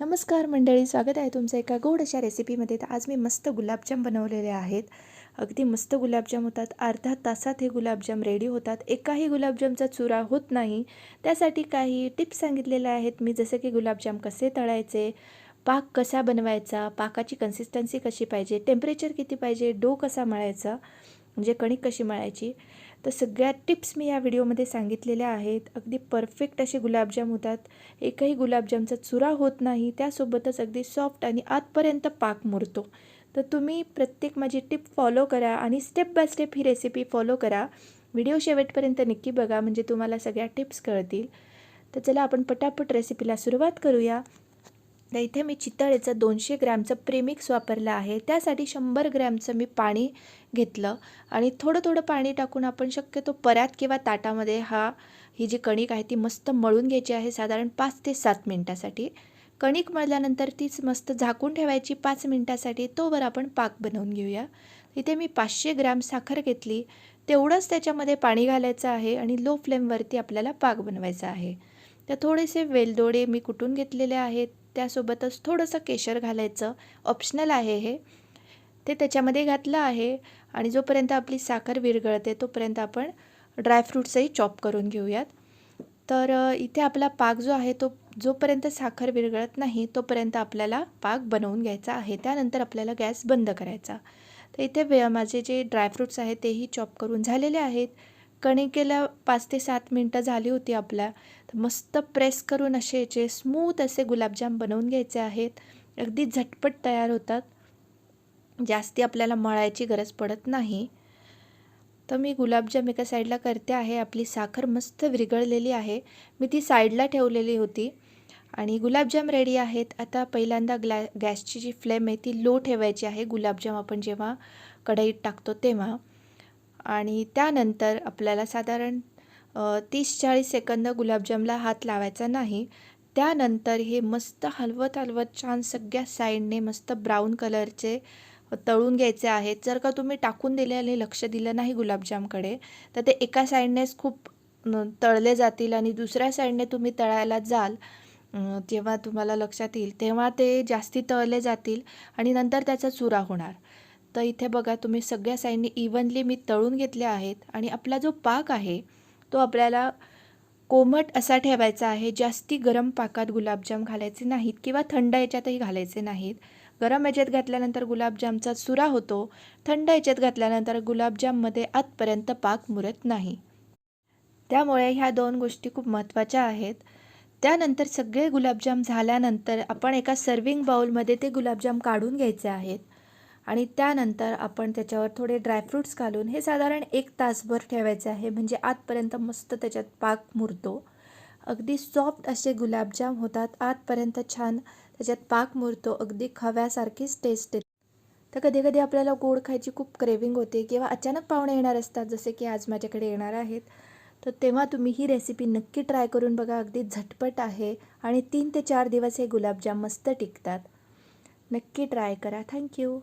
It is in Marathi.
नमस्कार मंडळी स्वागत आहे तुमचं एका गोड अशा रेसिपीमध्ये तर आज मी मस्त गुलाबजाम बनवलेले आहेत. अगदी मस्त गुलाबजाम होतात. अर्धा तासात हे गुलाबजाम रेडी होतात. एकाही गुलाबजामचा चुरा होत नाही. त्यासाठी काही टिप्स सांगितलेल्या आहेत. मी जसं की गुलाबजाम कसे तळायचे पाक कसा बनवायचा पाकाची कन्सिस्टन्सी कशी पाहिजे टेम्परेचर किती पाहिजे डो कसा मळायचा म्हणजे कणिक कशी मळायची तर सगळ्या टिप्स मी या व्हिडिओमध्ये सांगितलेल्या आहेत. अगदी परफेक्ट असे गुलाबजाम होतात. एकही गुलाबजामचा चुरा होत नाही. त्यासोबतच अगदी सॉफ्ट आणि आतपर्यंत पाक मुरतो. तर तुम्ही प्रत्येक माझी टिप फॉलो करा आणि स्टेप बाय स्टेप ही रेसिपी फॉलो करा. व्हिडिओ शेवटपर्यंत नक्की बघा. म्हणजे तुम्हाला सगळ्या टिप्स कळतील. तर चला आपण पटापट रेसिपीला सुरुवात करूया. तर इथे मी चितळेचं दोनशे ग्रॅमचं प्रेमिक्स वापरलं आहे. त्यासाठी शंभर ग्रॅमचं मी पाणी घेतलं. आणि थोडं थोडं पाणी टाकून आपण शक्यतो पऱ्यात किंवा ताटामध्ये हा ही जी कणिक आहे ती मस्त मळून घ्यायची आहे साधारण पाच ते सात मिनटासाठी. कणिक मळल्यानंतर तीच मस्त झाकून ठेवायची पाच मिनटासाठी. तोवर आपण पाक बनवून घेऊया. इथे मी पाचशे ग्रॅम साखर घेतली. तेवढंच त्याच्यामध्ये पाणी घालायचं आहे आणि लो फ्लेमवरती आपल्याला पाक बनवायचा आहे. तर थोडेसे वेलदोडे मी कुटून घेतलेले आहेत त्यासोबतच थोडंसं केशर घालायचं ऑप्शनल आहे हे. ते त्याच्यामध्ये घातलं आहे आणि जोपर्यंत आपली साखर विरघळते तोपर्यंत आपण ड्रायफ्रूट्सही चॉप करून घेऊयात. तर इथे आपला पाक जो आहे तो जोपर्यंत साखर विरघळत नाही तोपर्यंत आपल्याला पाक बनवून घ्यायचा आहे. त्यानंतर आपल्याला गॅस बंद करायचा. तर इथे माझे जे ड्रायफ्रूट्स आहेत तेही चॉप करून झालेले आहेत. कणिकेला पाच ते सात मिनटं झाली होती आपल्या. तर मस्त प्रेस करून असे याचे स्मूथ असे गुलाबजाम बनवून घ्यायचे आहेत. अगदी झटपट तयार होतात. जास्ती आपल्याला मळायची गरज पडत नाही. तर मी गुलाबजाम एका साईडला करते आहे. आपली साखर मस्त विरघळलेली आहे. मी ती साईडला ठेवलेली होती. आणि गुलाबजाम रेडी आहेत. आता पहिल्यांदा ग्लॅ गॅसची जी फ्लेम आहे ती लो ठेवायची आहे. गुलाबजाम आपण जेव्हा कढईत टाकतो तेव्हा. आणि त्यानंतर आपल्याला साधारण तीस चाळीस सेकंद गुलाबजामला हात लावायचा नाही. त्यानंतर हे मस्त हलवत हलवत छान सगळ्या साईडने मस्त ब्राऊन कलरचे तळून घ्यायचे आहेत. जर का तुम्ही टाकून दिले आणि लक्ष दिलं नाही गुलाबजामकडे तर ते एका साईडनेच खूप तळले जातील आणि दुसऱ्या साईडने तुम्ही तळायला जाल जेव्हा तुम्हाला लक्षात येईल तेव्हा ते जास्ती तळले जातील आणि नंतर त्याचा चुरा होणार. तर इथे बघा तुम्ही सगळ्या साईडने इव्हनली मी तळून घेतले आहेत आणि आपला जो पाक आहे तो आपल्याला कोमट असा ठेवायचा आहे जास्ती गरम पाकात गुलाबजाम घालायचे नाहीत किंवा थंड याच्यातही घालायचे नाहीत. गरम याच्यात घातल्यानंतर गुलाबजामचा चुरा होतो थंड याच्यात घातल्यानंतर गुलाबजाममध्ये आतपर्यंत पाक मुरत नाही. त्यामुळे ह्या दोन गोष्टी खूप महत्त्वाच्या आहेत. त्यानंतर सगळे गुलाबजाम झाल्यानंतर आपण एका सर्विंग बाउलमध्ये ते गुलाबजाम काढून घ्यायचे आहेत. आणि त्यानंतर आपण त्याच्यावर थोडे ड्रायफ्रूट्स घालून हे साधारण एक तासभर ठेवायचे आहे. म्हणजे आतपर्यंत मस्त त्याच्यात पाक मुरतो. अगदी सॉफ्ट असे गुलाबजाम होतात. आतपर्यंत छान त्याच्यात पाक मुरतो. अगदी खव्यासारखीच टेस्ट येते. तर कधी कधी आपल्याला गोड खायची खूप क्रेविंग होते किंवा अचानक पाहुणे येणार असतात जसे की आज माझ्याकडे येणार आहेत. तर तेव्हा तुम्ही ही रेसिपी नक्की ट्राय करून बघा. अगदी झटपट आहे आणि तीन ते चार दिवस हे गुलाबजाम मस्त टिकतात. नक्की ट्राय करा. थँक्यू